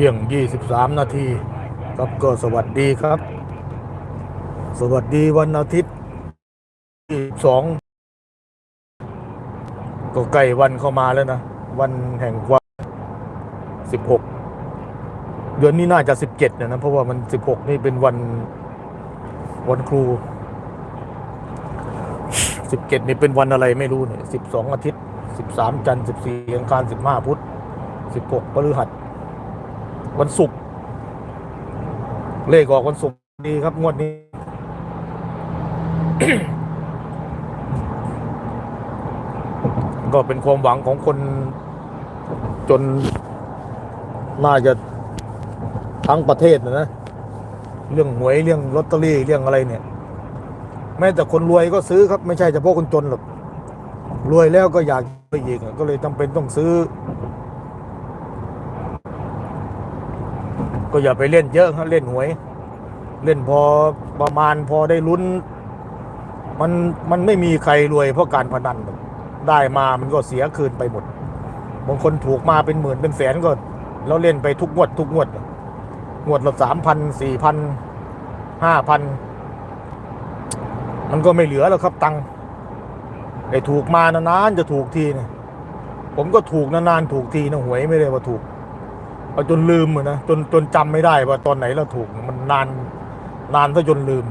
ที่ยง 23 นาทีครับก็สวัสดีครับ สวัสดีวันอาทิตย์ที่2ก็ใกล้วันเข้ามาแล้วนะ วันแห่งความ16 เดือนนี้น่าจะ 17นะนะ เพราะว่ามัน 16 นี่เป็นวันวันครู 17 นี่เป็นวันอะไรไม่รู้เนี่ย12 อาทิตย์ 13 จันทร์14อังคาร15 พุธ16พฤหัส วันศุกร์เลขออกวันศุกร์ดีครับ งวดนี้ ก็เป็นความหวังของคนจนน่าจะทั้งประเทศนะนะ เรื่องหวยเรื่องลอตเตอรี่เรื่องอะไรเนี่ย แม้แต่คนรวยก็ซื้อครับ ไม่ใช่เฉพาะคนจนหรอกรวยแล้วก็อยากไปอีกก็เลยจำเป็นต้องซื้อ ก็อย่าไปเล่นเยอะครับเล่นหวย เล่นพอประมาณพอได้ลุ้น มันมันไม่มีใครรวยเพราะการพนันได้มามันก็เสียคืนไปหมดบางคนถูกมาเป็นหมื่นเป็นแสนก็แล้วเล่นไปทุกงวด ทุกงวดงวดละสามพันสี่พันห้าพันมันก็ไม่เหลือแล้วครับตังค์ไอ้ถูกมานานๆจะถูกทีเนี่ยผมก็ถูกนานๆถูกทีนะหวยไม่ได้ว่าถูก เอาจนลืมอะนะจนจนจำไม่ได้ว่าตอนไหนเราถูกมันนานนานซะจนลืม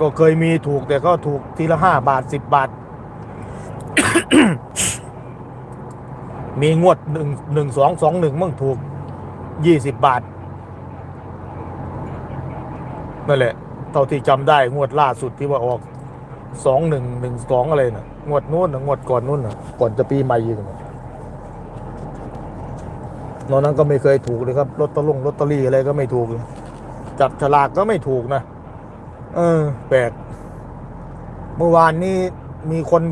ก็เคยมีถูกแต่ก็ถูกทีละห้าบาทสิบบาท มีงวดหนึ่งหนึ่งสองสองหนึ่งมั่งถูกยี่สิบบาทนั่นแหละเท่าที่จำได้งวดล่าสุดที่ว่าออกสองหนึ่งหนึ่งสองอะไรนะงวดนู้นนะงวดก่อนนู้นนะก่อนจะปีใหม่ยิงนะ นอกนั้นก็ไม่เคยถูกเลยครับลอตเตอรี่ลอตเตอรี่อะไรก็ไม่ถูก จับฉลากก็ไม่ถูกนะ เออ แปลก เมื่อวานนี้มีคน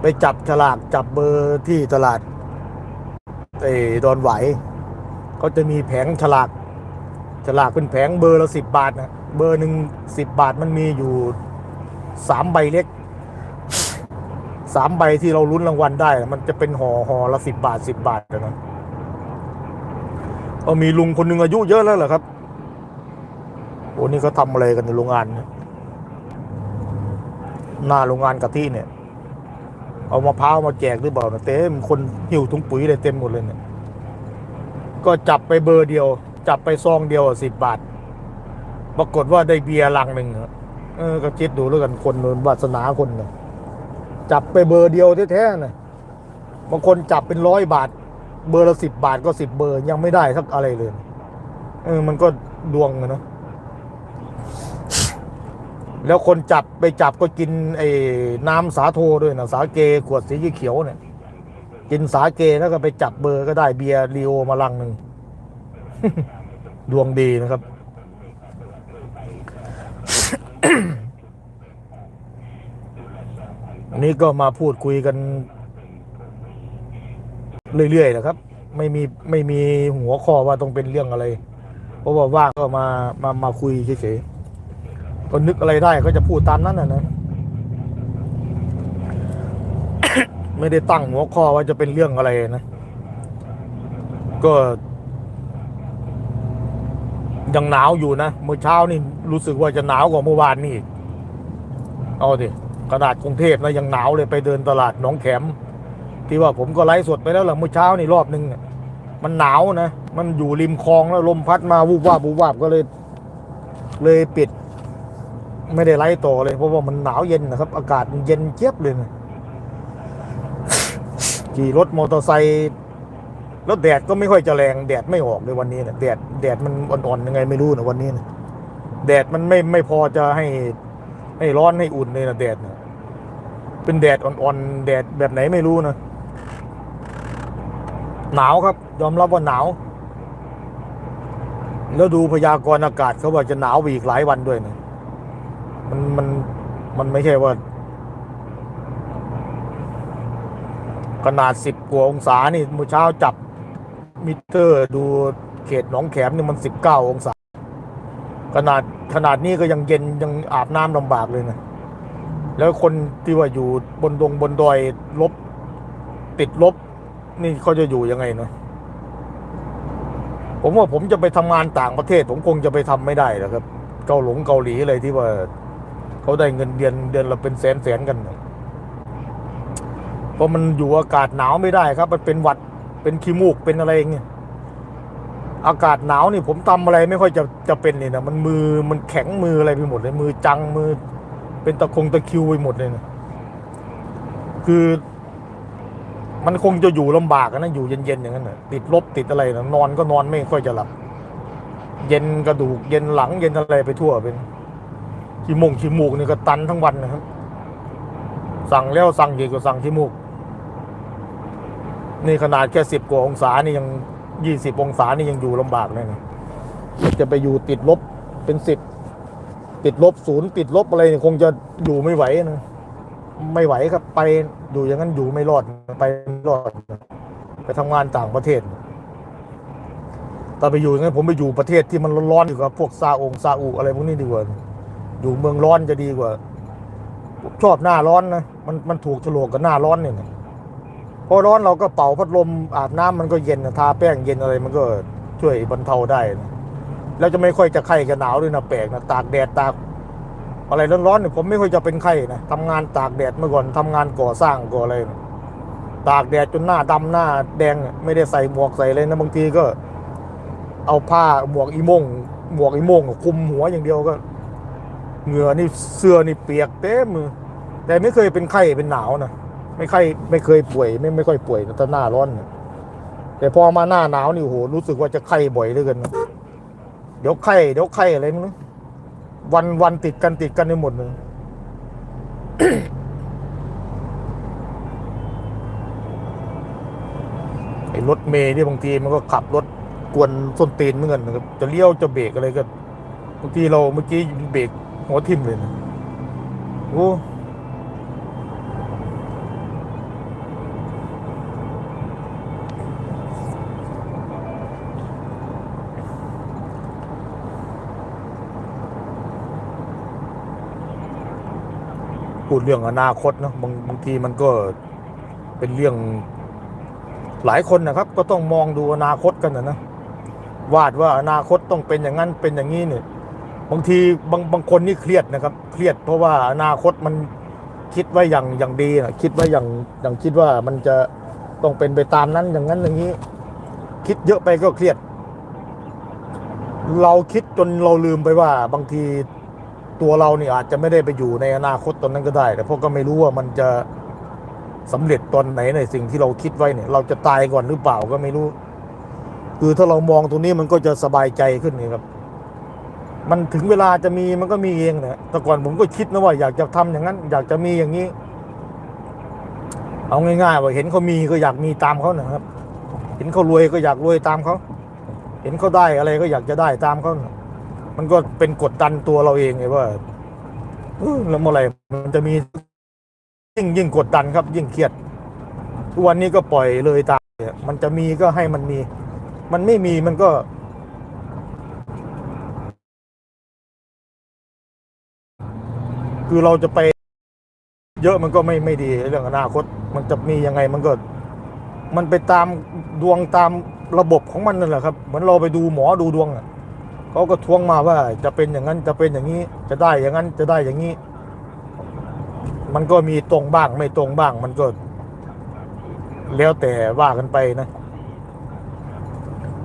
ไปจับฉลากจับเบอร์ที่ตลาดเออดอนไหวเขาจะมีแผงฉลาก ฉลากเป็นแผงเบอร์ละสิบบาทนะ เบอร์หนึ่งสิบบาทมันมีอยู่สามใบเล็ก สามใบที่เราลุ้นรางวัลได้ มันจะเป็นห่อห่อละสิบบาทสิบบาทนะก็มีลุงคนหนึ่งอายุเยอะแล้วเหรอครับโอ้นี่เขาทำอะไรกันในโรงงานเนี่ยหน้าโรงงานกะทิเนี่ย เอามะพร้าวมาแจกหรือเปล่านะเต็มคนหิวถุงปุ๋ยเลยเต็มหมดเลยเนี่ย ก็จับไปเบอร์เดียว จับไปซองเดียวสิบบาท ปรากฏว่าได้เบียร์ลังหนึ่งเออก็คิดดูแล้วกันคนมันวาสนาคนเนะ จับไปเบอร์เดียวแท้ๆนะบางคนจับเป็นร้อยบาท เบอร์ละสิบบาทก็สิบเบอร์ยังไม่ได้สักอะไรเลย เออ มันก็ดวงอะเนอะแล้วคนจับไปจับก็กินไอ้น้ำสาโทด้วยนะสาเกขวดสีเขียวเนี่ย กินสาเกแล้วก็ไปจับเบอร์ก็ได้เบียร์ลีโอมาลังหนึ่งดวงดีนะครับ อันนี้ก็มาพูดคุยกัน เรื่อยๆนะครับ ไม่มีไม่มีหัวข้อว่าต้องเป็นเรื่องอะไร เพราะว่าว่างก็มามามาคุยเฉยๆก็นึกอะไรได้ก็จะพูดตามนั้นนะนะไม่ได้ตั้งหัวข้อว่าจะเป็นเรื่องอะไรนะ ก็ ยังหนาวอยู่นะ เมื่อเช้านี่รู้สึกว่าจะหนาวกว่าเมื่อวานนี่อีกเอาดิ ขนาดกรุงเทพนะยังหนาวเลยไปเดินตลาดหนองแขม ที่ว่าผมก็ไลฟ์สดไปแล้วหล่ะเมื่อเช้านี่รอบนึงมันหนาวนะ มันอยู่ริมคลองแล้วลมพัดมาวูบวาบวูบวาบก็เลย เลยปิด ไม่ได้ไลฟ์ต่อเลยเพราะว่ามันหนาวเย็นนะครับ อากาศมันเย็นเจี๊ยบเลยนะขี่รถมอเตอร์ไซค์แล้วแดดก็ไม่ค่อยจะแรงแดดไม่ออกเลยวันนี้นะแดดแดดมันอ่อนๆยังไงไม่รู้นะวันนี้นะแดดมันไม่ไม่พอจะให้ ให้ร้อนให้อุ่นเลยนะแดดนะเป็นแดดอ่อนๆแดดแบบไหนไม่รู้นะหนาวครับ ยอมรับว่าหนาว แล้วดูพยากรณ์อากาศเขาว่าจะหนาวอีกหลายวันด้วยนะมันมันมันไม่ใช่ว่า ขนาดสิบกว่าองศานี่เมื่อเช้าจับมิเตอร์ดูเขตหนองแขมนี่มันสิบเก้าองศา ขนาดขนาดนี้ก็ยังเย็นยังอาบน้ำลำบากเลยนะ แล้วคนที่ว่าอยู่บนดงบนดอยลบ ติดลบ นี่เขาจะอยู่ยังไงเนาะผมว่าผมจะไปทำงานต่างประเทศ ผมคงจะไปทำไม่ได้หรอกครับ เกาหลงเกาหลีอะไรที่ว่าเขาได้เงินเดือนเดือนละเป็นแสนแสนกันเพราะมันอยู่อากาศหนาวไม่ได้ครับ มันเป็นหวัดเป็นขี้มูกเป็นอะไรอย่างเงี้ย อากาศหนาวนี่ผมทำอะไรไม่ค่อยจะจะเป็นเลยนะมันมือมันแข็งมืออะไรไปหมดเลย มือจังมือ เป็นตะคงตะคิวไปหมดเลยนะคือ มันคงจะอยู่ลำบากนะอยู่เย็นๆอย่างนั้นนะติดลบติดอะไรนะนอนก็นอนไม่ค่อยจะหลับ เย็นกระดูก เย็นหลัง เย็นอะไรไปทั่วเป็นขี้มงขี้มูกนี่ก็ตันทั้งวันนะครับ สั่งแล้วสั่งอีกก็สั่งขี้มูก นี่ขนาดแค่สิบกว่าองศานี่ยัง ยี่สิบองศานี่ยังอยู่ลำบากเลยนะจะไปอยู่ติดลบเป็นสิบติดลบศูนย์ติดลบอะไรเนี่ยคงจะอยู่ไม่ไหวนะไม่ไหวครับไปอยู่อย่างนั้นอยู่ไม่รอดไปรอด ไปทำงานต่างประเทศตอนไปอยู่งั้นผมไปอยู่ประเทศที่มันร้อนๆอยู่กับพวกซาองซาอุอะไรพวกนี้ดีกว่าอยู่เมืองร้อนจะดีกว่าชอบหน้าร้อนนะมันมันถูกโฉลกกับหน้าร้อนเนี่ย พอร้อนเราก็เป่าพัดลมอาบน้ำมันก็เย็นทาแป้งเย็นอะไรมันก็ช่วยบรรเทาได้นะแล้วจะไม่ค่อยจะไข้กับหนาวด้วยนะแปลกนะตากแดดตากอะไรร้อนๆเนี่ยผมไม่ค่อยจะเป็นไข้นะทำงานตากแดดเมื่อก่อนทำงานก่อสร้างก่ออะไรนะตากแดดจนหน้าดำหน้าแดงไม่ได้ใส่หมวกใส่เลยนะบางทีก็ เอาผ้าหมวกอีโมงหมวกอีโมงคุมหัวอย่างเดียวก็เหงื่อนี่เสื้อนี่เปียกเต็มมือแต่ไม่เคยเป็นไข้เป็นหนาวนะ ไม่ไข้ไม่เคยป่วย ไม่ไม่ค่อยป่วยแต่หน้าร้อน แต่พอมาหน้าหนาวนี่โหรู้สึกว่าจะไข้บ่อยเหลือเกินเดี๋ยวไข้เดี๋ยวไข้อะไรม่รู้วันวันติดกันติดกันไปหมดเลยไอ้รถเมย์ที่บางทีมันก็ขับรถกวนส้นตีนเหมือนกันนะครับจะเลี้ยวจะเบรกอะไรก็บางทีเราเมื่อกี้เบรกหัวทิ่มเลยนะโอ้ พูดเรื่องอนาคตนะบางบางทีมันก็เป็นเรื่องหลายคนนะครับ ก็ต้องมองดูอนาคตกันนะนะวาดว่าอนาคตต้องเป็นอย่างนั้นเป็นอย่างนี้เนี่ยบางทีบางบางคนนี่เครียดนะครับ เครียดเพราะว่าอนาคตมันคิดไว้อย่างอย่างดีนะคิดไว้อย่างอย่างคิดว่ามันจะต้องเป็นไปตามนั้นอย่างนั้นอย่างนี้ คิดเยอะไปก็เครียด เราคิดจนเราลืมไปว่าบางที ตัวเราเนี่ยอาจจะไม่ได้ไปอยู่ในอนาคตตอนนั้นก็ได้ แต่พวกก็ไม่รู้ว่ามันจะสำเร็จตอนไหนในสิ่งที่เราคิดไว้เนี่ย เราจะตายก่อนหรือเปล่าก็ไม่รู้ คือถ้าเรามองตรงนี้มันก็จะสบายใจขึ้นนี่ครับ มันถึงเวลาจะมีมันก็มีเองนะแต่ก่อนผมก็คิดนะว่าอยากจะทำอย่างนั้น อยากจะมีอย่างนี้ เอาง่ายๆว่าเห็นเขามีก็อยากมีตามเขานะครับ เห็นเขารวยก็อยากรวยตามเขา เห็นเขาได้อะไรก็อยากจะได้ตามเขานะ มันก็เป็นกดดันตัวเราเองไงว่าแล้วเมื่อไหร่มันจะมียิ่งยิ่งกดดันครับ ยิ่งเครียดทุกวันนี้ก็ปล่อยเลยตามเนี่ยมันจะมีก็ให้มันมี มันไม่มีมันก็ คือเราจะไป เยอะมันก็ไม่ไม่ดีเรื่องอนาคต มันจะมียังไงมันก็ มันไปตามดวงตามระบบของมันนั่นแหละครับ เหมือนเราไปดูหมอดูดวงอะ เขาก็ทวงมาว่าจะเป็นอย่างนั้นจะเป็นอย่างนี้ จะได้อย่างนั้นจะได้อย่างนี้ มันก็มีตรงบ้างไม่ตรงบ้าง มันก็แล้วแต่ว่ากันไปนะ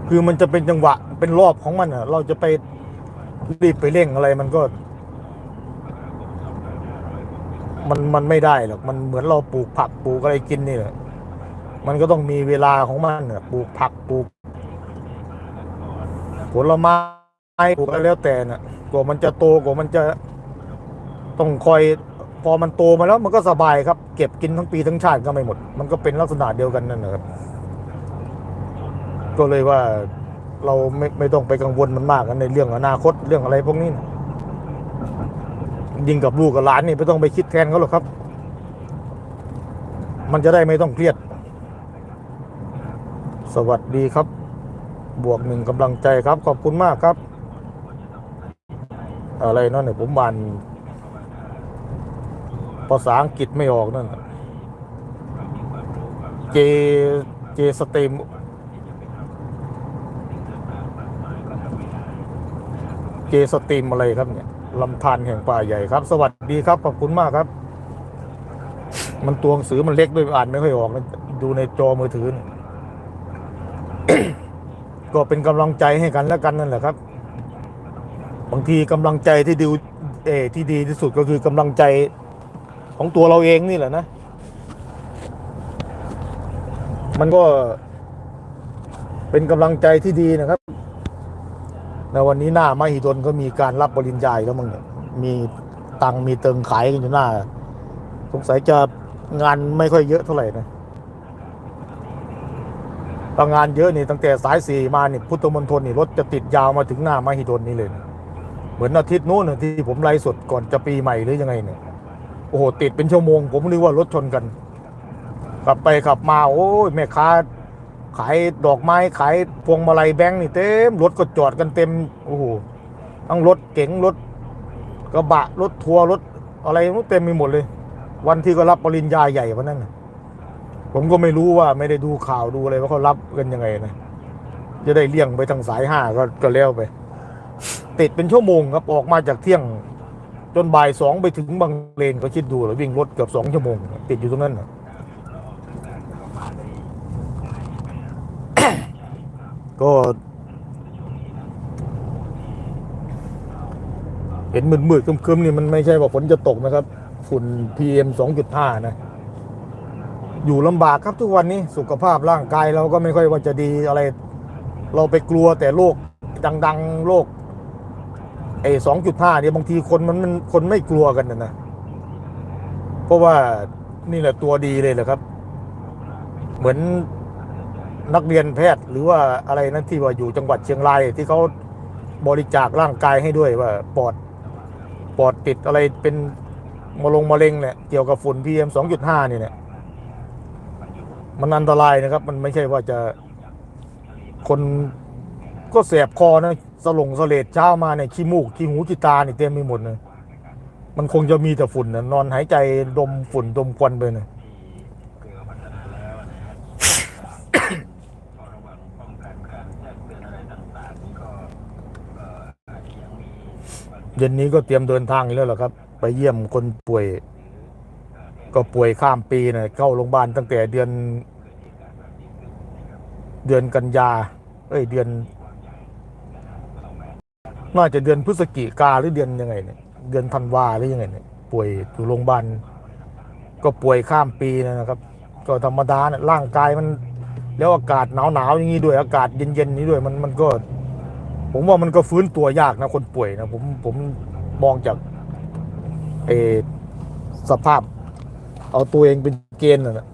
คือมันจะเป็นจังหวะเป็นรอบของมันอะ เราจะไปรีบไปเร่งอะไรมันก็ มันมันไม่ได้หรอกมันเหมือนเราปลูกผักปลูกอะไรกินนี่แหละมันก็ต้องมีเวลาของมันอะปลูกผักปลูกผลไม้ ปลูกอะไรแล้วแต่น่ะกว่ามันจะโตกว่ามันจะต้องคอยพอมันโตมาแล้วมันก็สบายครับ เก็บกินทั้งปีทั้งชาติก็ไม่หมด มันก็เป็นลักษณะเดียวกันนั่นแหละครับ ก็เลยว่าเราไม่ไม่ต้องไปกังวลมันมากนในเรื่องอนาคตเรื่องอะไรพวกนี้นะยิงกับลูกกับหลานนี่ไม่ต้องไปคิดแทนเขาหรอกครับ มันจะได้ไม่ต้องเครียด สวัสดีครับ บวกหนึ่งกำลังใจครับ ขอบคุณมากครับ อะไรนั่นเนี่ยผมบานภาษาอังกฤษไม่ออกนั่นเจเจสเตมเจสตรีมอะไรครับเนี่ยลำธารแห่งป่าใหญ่ครับ สวัสดีครับ ขอบคุณมากครับ มันตัวหนังสือมันเล็กด้วยอ่านไม่ค่อยออกนะดูในจอมือถือ ก็เป็นกำลังใจให้กันแล้วกันนั่นแหละครับ บางทีกำลังใจที่ดีเอที่ดีที่สุดก็คือกำลังใจของตัวเราเองนี่แหละนะ มันก็เป็นกำลังใจที่ดีนะครับในวันนี้หน้ามหิดลก็มีการรับปริญญาแล้วมั้งมีตังมีเติงขายกันอยู่หน้า สงสัยจะงานไม่ค่อยเยอะเท่าไหร่นะถ้างานเยอะนี่ตั้งแต่สายสี่มานี่พุทธมณฑลนี่รถจะติดยาวมาถึงหน้ามหิดลนี่เลยนะ เหมือนอาทิตย์นู้นนะที่ผมไลฟ์สดก่อนจะปีใหม่หรือยังไงเนี่ยโอ้โหติดเป็นชั่วโมง ผมนึกว่ารถชนกันขับไปขับมาโอ้ยแม่ค้าขายดอกไม้ขายพวงมาลัยแบงค์นี่เต็มรถก็จอดกันเต็มโอ้โหทั้งรถเก๋งรถกระบะรถทัวร์รถอะไรนู้นเต็มไปหมดเลย วันที่ก็รับปริญญาใหญ่วันนั้นผมก็ไม่รู้ว่าไม่ได้ดูข่าวดูอะไรว่าเขารับกันยังไงนะจะได้เลี่ยงไปทางสายห้าก็ก็แล้วไป ติดเป็นชั่วโมงครับออกมาจากเที่ยงจนบ่ายสองไปถึงบางเลนก็คิดดูแล้ววิ่งรถเกือบสองชั่วโมง ติดอยู่ตรงนั้นนะก็เห็นมืดๆคึมๆนี่มันไม่ใช่ว่าฝนจะตกนะครับฝุ่น PM 2.5 นะ อยู่ลำบากครับทุกวันนี้สุขภาพร่างกายเราก็ไม่ค่อยว่าจะดีอะไร เราไปกลัวแต่โรคดัง ๆโรค ไอ้2.5เนี่ยบางทีคนมันมันคนไม่กลัวกันนะนะเพราะว่านี่แหละตัวดีเลยแหละครับ เหมือนนักเรียนแพทย์หรือว่าอะไรนั้นที่ว่าอยู่จังหวัดเชียงรายที่เขาบริจาคร่างกายให้ด้วยว่าปอดปอดติดอะไรเป็นมะลงมะเร็งเนี่ยเกี่ยวกับฝุ่น PM 2.5นี่เนี่ยมันอันตรายนะครับ มันไม่ใช่ว่าจะคนก็แสบคอนะ สลงสเลดเช้ามาเนี่ยขี้มูกขี้หูขี้ตาเนี่ยเต็มไปหมดเลยมันคงจะมีแต่ฝุ่นนะนอนหายใจดมฝุ่นดมควันไปเนี่ยเย็นนี้ก็เตรียมเดินทางแล้วเหรอครับ ไปเยี่ยมคนป่วย ก็ป่วยข้ามปีนะเข้าโรงพยาบาลตั้งแต่เดือน เดือนกันยา เอ้ย เดือน น่าจะเดือนพฤศจิกาหรือเดือนยังไงเนี่ยเดือนธันวาหรือยังไงเนี่ยป่วยอยู่โรงพยาบาลก็ป่วยข้ามปีนะครับ ก็ธรรมดาเนี่ยร่างกายมัน แล้วอากาศหนาวหนาวๆอย่างนี้ด้วยอากาศเย็นเย็นๆนี้ด้วยมันมันก็ ผมว่ามันก็ฟื้นตัวยากนะคนป่วยนะผมผมมองจากเอสภาพ เอาตัวเองเป็นเกณฑ์นะ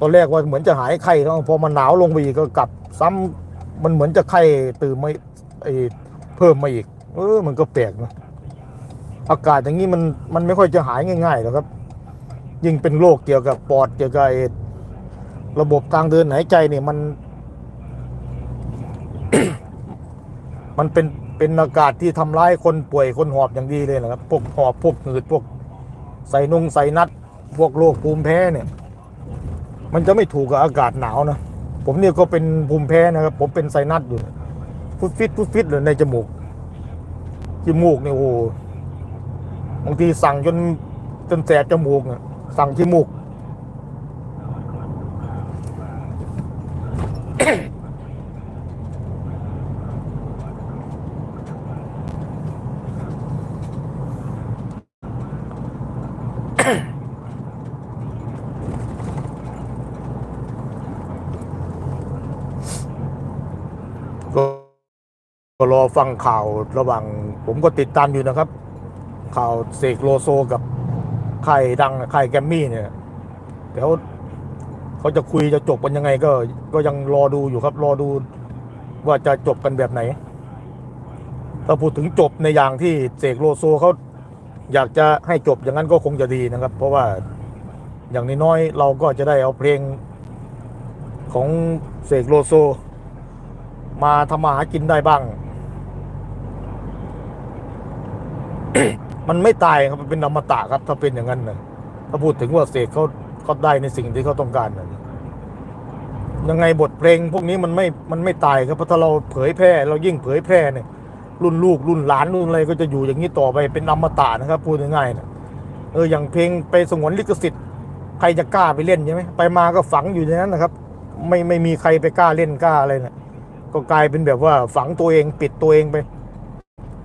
ตอนแรกว่าเหมือนจะหายไข้แล้วพอมันหนาวลงไปอีกก็กลับ ซ้ำมันเหมือนจะไข้ตื่นไม่ไอ พิ่มมาอีก เออ มันก็แปลกนะอากาศอย่างนี้มันมันไม่ค่อยจะหายง่ายๆหรอกครับ ยิ่งเป็นโรคเกี่ยวกับปอดเกี่ยวกับระบบทางเดินหายใจเนี่ยมัน มันเป็นเป็นอากาศที่ทำร้ายคนป่วยคนหอบอย่างดีเลยนะครับพวกหอบพวกหืดพวกใส่นงใส่นัด พวกโรคภูมิแพ้เนี่ย มันจะไม่ถูกกับอากาศหนาวนะผมเนี่ยก็เป็นภูมิแพ้นะครับ ผมเป็นไซนัสอยู่ ฟุดฟิตฟุดฟิตเลยในจมูก จมูกเนี่ยโอ้โหบางทีสั่งจนจนแสบจมูกสั่งจมูก ก็รอฟังข่าวระหว่างผมก็ติดตามอยู่นะครับ ข่าวเสกโลโซกับค่ายดังค่ายแกรมมี่เนี่ยเดี๋ยวเขาจะคุยจะจบกันยังไงก็ ก็ยังรอดูอยู่ครับ รอดูว่าจะจบกันแบบไหน ถ้าพูดถึงจบในอย่างที่เสกโลโซเขาอยากจะให้จบอย่างนั้นก็คงจะดีนะครับ เพราะว่าอย่างน้อยๆเราก็จะได้เอาเพลงของเสกโลโซ มาทำมาหากินได้บ้าง มันไม่ตายครับมันเป็นอมตะครับ ถ้าเป็นอย่างนั้นนะถ้าพูดถึงว่าเสกเขาเขาได้ในสิ่งที่เขาต้องการนะยังไงบทเพลงพวกนี้มันไม่มันไม่ตายครับเพราะถ้าเราเผยแพร่ เรายิ่งเผยแพร่เนี่ย รุ่นลูกรุ่นหลานรุ่นอะไรก็จะอยู่อย่างนี้ต่อไปเป็นอมตะนะครับ พูดง่ายๆนะเอออย่างเพลงไปสงวนลิขสิทธิ์ ใครจะกล้าไปเล่นใช่ไหมไปมาก็ฝังอยู่ในนั้นนะครับ ไม่ไม่มีใครไปกล้าเล่นกล้าอะไรนะก็กลายเป็นแบบว่าฝังตัวเองปิดตัวเองไป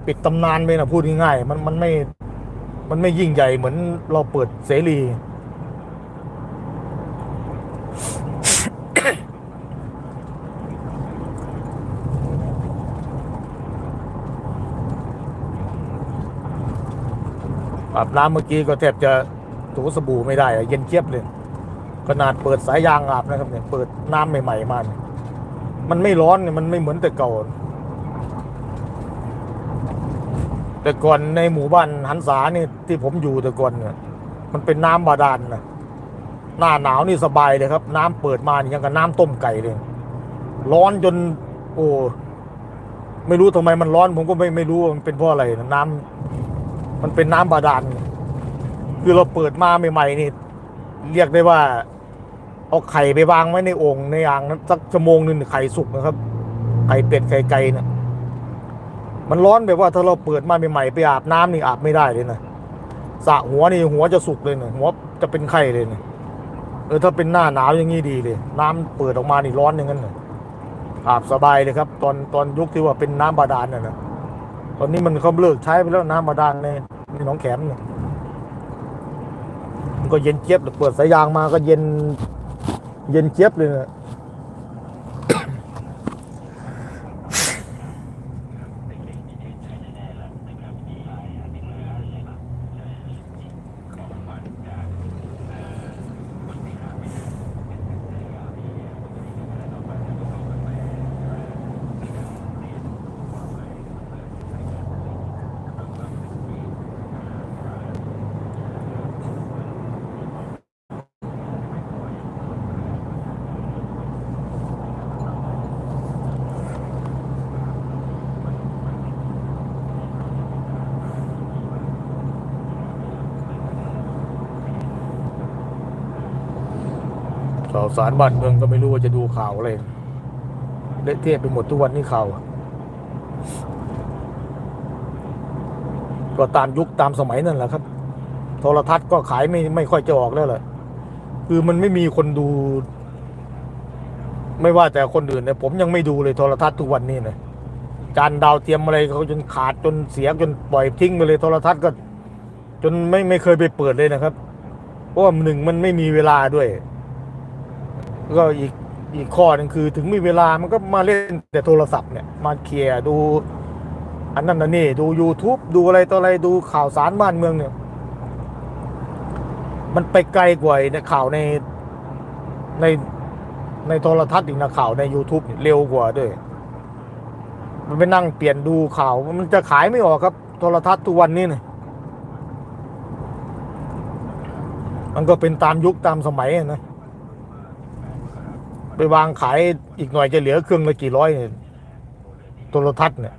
ปิดตำนานไปนะพูดง่ายๆมันมันไม่ มันไม่ยิ่งใหญ่เหมือนเราเปิดเสรี อาบน้ำเมื่อกี้ก็แทบจะถูสบู่ไม่ได้เย็นเจี๊ยบเลย ขนาดเปิดสายยางอาบนะครับเนี่ยเปิดน้ำใหม่ ๆ มาเนี่ยมันไม่ร้อนเนี่ยมันไม่เหมือนแต่เก่า แต่ก่อนในหมู่บ้านหันษานี่ที่ผมอยู่แต่ก่อนเนี่ยมันเป็นน้ำบาดาลนะหน้าหนาวนี่สบายเลยครับ น้ำเปิดมานี่ยังกับน้ำต้มไก่เลย ร้อนจน โอ้ไม่รู้ทำไมมันร้อน ผมก็ไม่ไม่รู้มันเป็นเพราะอะไรนะน้ำมันเป็นน้ำบาดาลคือเราเปิดมาใหม่ๆนี่เรียกได้ว่าเอาไข่ไปวางไว้ในโอ่งในอ่างนั้นสักชั่วโมงนึงไข่สุกนะครับ ไข่เป็ดไข่ไก่เนี่ย มันร้อนแบบว่าถ้าเราเปิดมาใหม่ๆไปอาบน้ำนี่อาบไม่ได้เลยนะสระหัวนี่หัวจะสุกเลยเนะหัวจะเป็นไข้เลยเนะเออถ้าเป็นหน้าหนาวอย่างนี้ดีเลย น้ำเปิดออกมานี่ร้อนอย่างนั้นนะอาบสบายเลยครับ ตอนตอนยุคที่ว่าเป็นน้ำบาดาลน่ะนะตอนนี้มันเขาเลิกใช้ไปแล้วน้ำบาดาลในในหนองแขมเนี่ยมันก็เย็นเจี๊ยบเลยเปิดสายยางมาก็เย็น เย็นเจี๊ยบเลยนะาวสารบ้านเมืองก็ไม่รู้ว่าจะดูข่าวอะไรเละเทะไปหมดทุกวันนี้ข่าวก็ตามยุคตามสมัยนั่นแหละครับ โทรทัศน์ก็ขายไม่ไม่ค่อยจะออกแล้วแหละคือมันไม่มีคนดู ไม่ว่าแต่คนอื่นเนี่ยผมยังไม่ดูเลยโทรทัศน์ทุกวันนี้นะจานดาวเทียมอะไรเขาจนขาดจนเสียจนปล่อยทิ้งไปเลยโทรทัศน์ก็ จนไม่ไม่เคยไปเปิดเลยนะครับ เพราะว่าหนึ่งมันไม่มีเวลาด้วย ก็อีกอีกข้อหนึ่งคือถึงมีเวลามันก็มาเล่นแต่โทรศัพท์เนี่ยมาเคลียร์ดู อันนั้นอันนี้ดู YouTube ดูอะไรต่ออะไรดูข่าวสารบ้านเมืองเนี่ย มันไปไกลกว่าในข่าวในในในโทรทัศน์อีกนะข่าวใน YouTube เร็วกว่าด้วย มันไปนั่งเปลี่ยนดูข่าว มันจะขายไม่ออกครับ โทรทัศน์ทุกวันนี้เนี่ยมันก็เป็นตามยุคตามสมัยนะ ไปวางขายอีกหน่อยจะเหลือเครื่องละกี่ร้อยเนี่ยโทรทัศน์เนี่ย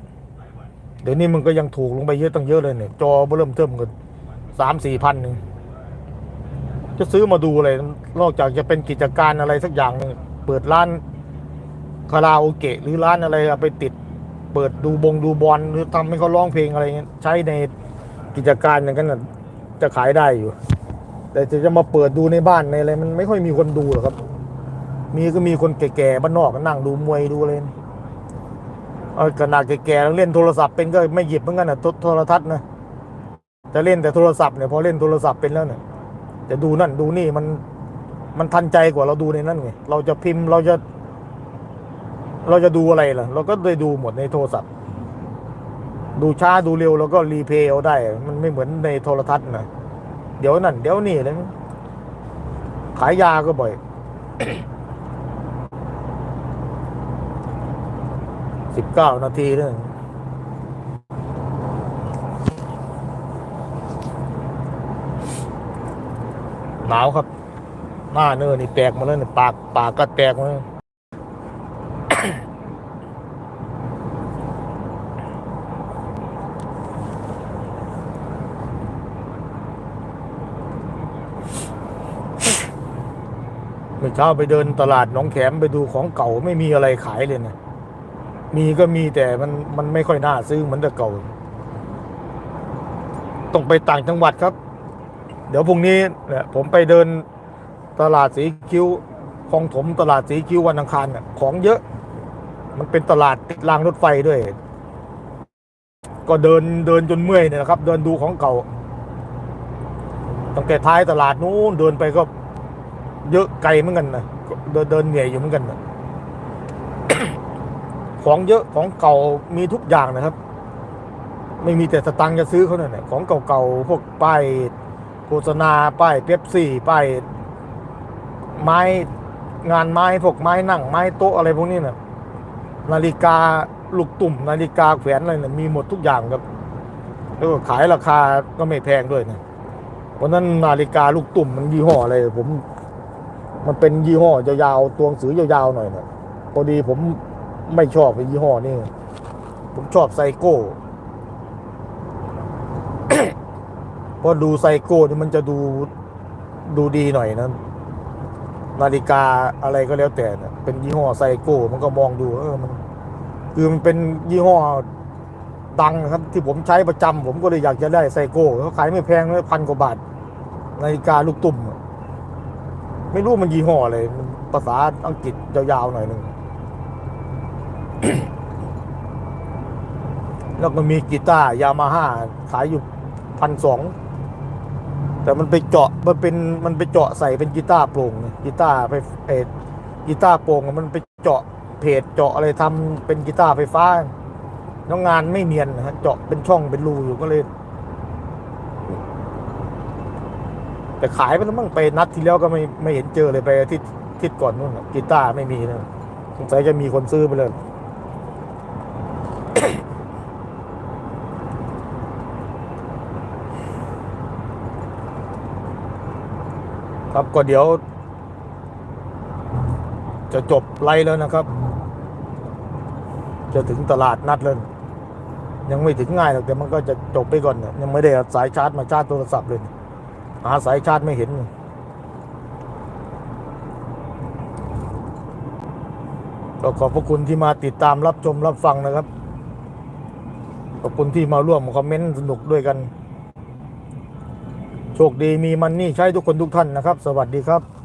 เดี๋ยวนี้มันก็ยังถูกลงไปเยอะตั้งเยอะเลยเนี่ย จอเริ่มเทิมกันสามสี่พันหนึ่งจะซื้อมาดูอะไรนอกจากจะเป็นกิจการอะไรสักอย่างนึงเปิดร้านคาราโอเกะหรือร้านอะไรไปติด เปิดดูบงดูบอลหรือทำให้เขาร้องเพลงอะไรเงี้ยใช้ในกิจการอย่างนั้นน่ะจะขายได้อยู่ แต่จะมาเปิดดูในบ้านในอะไรมันไม่ค่อยมีคนดูหรอกครับ มีก็มีคนแก่ๆบ้านนอกก็นั่งดูมวยดูอะไรเอาขนาดแก่ๆเล่นโทรศัพท์เป็นก็ไม่หยิบเหมือนกันนะโทรทัศน์นะจะเล่นแต่โทรศัพท์เนี่ยพอเล่นโทรศัพท์เป็นแล้วเนี่ยจะดูนั่นดูนี่มันมันทันใจกว่าเราดูในนั้นไงเราจะพิมพ์เราจะ เราจะดูอะไรล่ะ เราก็ได้ดูหมดในโทรศัพท์ ดูช้าดูเร็วแล้วก็รีเพย์เอาได้ มันไม่เหมือนในโทรทัศน์นะเดี๋ยวนั่น เดี๋ยวนี่เลยขายยาก็บ่อย สิบเก้านาทีเลยหนาวครับ หน้าเนื้อนี่แตกมาแล้วเนี่ยปากปากก็แตกมาแล้วเมื่อเช้าไปเดินตลาดหนองแขมไปดูของเก่าไม่มีอะไรขายเลยนะ มีก็มีแต่มันมันไม่ค่อยน่าซื้อเหมือนแต่เก่า ต้องไปต่างจังหวัดครับ เดี๋ยวพรุ่งนี้เนี่ยผมไปเดินตลาดสีคิ้วคลองถมตลาดสีคิ้ววันอังคารน่ะของเยอะ มันเป็นตลาดติดรางรถไฟด้วย ก็เดินเดินจนเมื่อยเนี่ยนะครับ เดินดูของเก่าตั้งแต่ท้ายตลาดนู้นเดินไปก็เยอะไกลเหมือนกันนะเดินเดินเหนื่อยอยู่เหมือนกันนะ ของเยอะของเก่ามีทุกอย่างนะครับ ไม่มีแต่สตังค์จะซื้อเขาเนี่ยของเก่าๆพวกป้ายโฆษณาป้ายเป๊ปซี่ป้ายไม้งานไม้พวกไม้นั่งไม้โต๊ะอะไรพวกนี้นะนาฬิกาลูกตุ่ม นาฬิกาแขวนอะไรเนี่ยมีหมดทุกอย่างครับแล้วก็ขายราคาก็ไม่แพงด้วยนะเพราะฉะนั้นนาฬิกาลูกตุ่มมันยี่ห้ออะไรผม มันเป็นยี่ห้อยาวๆตัวหนังสือยาวๆหน่อยนะพอดีผม ไม่ชอบยี่ห้อนี่ผมชอบไซโก้เพราะดูไซโก้นี่มันจะดูดูดีหน่อยนะนาฬิกาอะไรก็แล้วแต่นะเป็นยี่ห้อไซโก้มันก็มองดูเออมันคือมันเป็นยี่ห้อดังครับ ที่ผมใช้ประจำผมก็เลยอยากจะได้ไซโก้เขาขายไม่แพงเลยพันกว่าบาท นาฬิกาลูกตุ่มไม่รู้มันยี่ห้ออะไรภาษาอังกฤษยาวๆหน่อยหนึ่ง แล้วก็มีกีตาร์ยามาฮ่าขายอยู่พันสองแต่มันไปเจาะมันเป็นมันไปเจาะใส่เป็นกีตาร์โปร่งกีตาร์ไปเอกีตาร์โปร่งมันไปเจาะเพจเจาะอะไรทำเป็นกีตาร์ไฟฟ้าแล้วงานไม่เนียนนะฮะเจาะเป็นช่องเป็นรูอยู่ก็เลยแต่ขายไปแล้วมั่งไปนัดที่แล้วก็ไม่ไม่เห็นเจอเลยไปที่ทิศก่อนนู่นกีตาร์ไม่มีนะสงสัยจะมีคนซื้อไปเลย ครับก็เดี๋ยว จะจบไลฟ์แล้วนะครับ จะถึงตลาดนัดแล้วยังไม่ถึงง่ายหรอกแต่มันก็จะจบไปก่อนเนี่ยยังไม่ได้สายชาร์จมาชาร์จโทรศัพท์เลยหาสายชาร์จไม่เห็นก็ขอบพระคุณที่มาติดตามรับชมรับฟังนะครับ ขอบคุณที่มาร่วมคอมเมนต์สนุกด้วยกัน โชคดีมีมันนี่ใช้ทุกคนทุกท่านนะครับ สวัสดีครับ